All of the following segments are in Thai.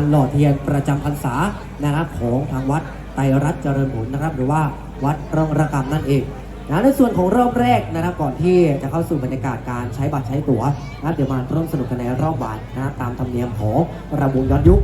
านหล่อเทียนประจำพรรษานะครับของทางวัดไตรรัตน์เจริญผลนะครับ หรือว่าวัดร่องระกำนั่นเองนะในส่วนของรอบแรกนะครับก่อนที่จะเข้าสู่บรรยากาศการใช้บัตรใช้ตั๋วนะเดี๋ยวมาร่วมสนุกกันในรอบบัตรนะตามธรรมเนียมของระบุย้อนยุค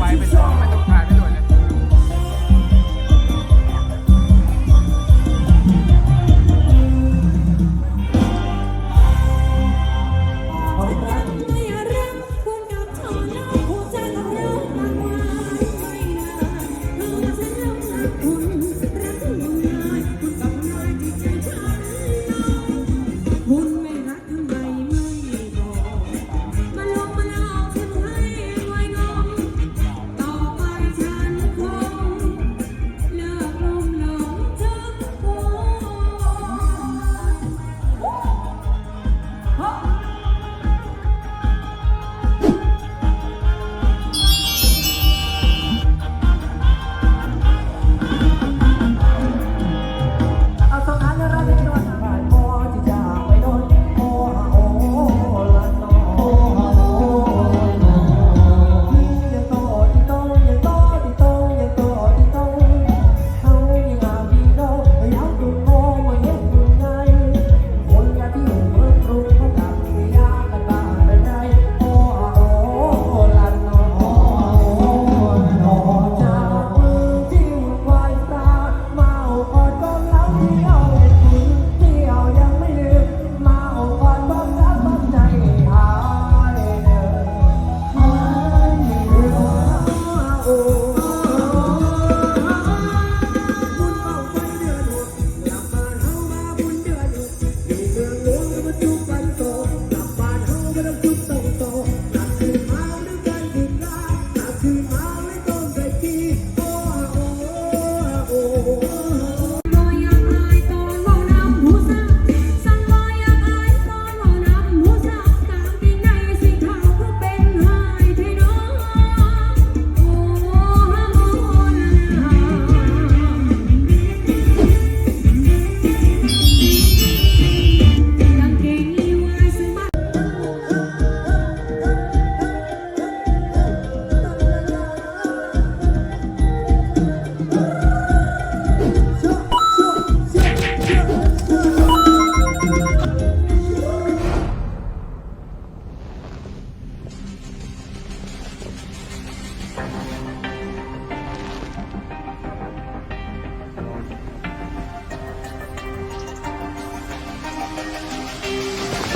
ไว้เป็นตัวไม่ต้องการไม่ด่วนเลยขอบคุณครับ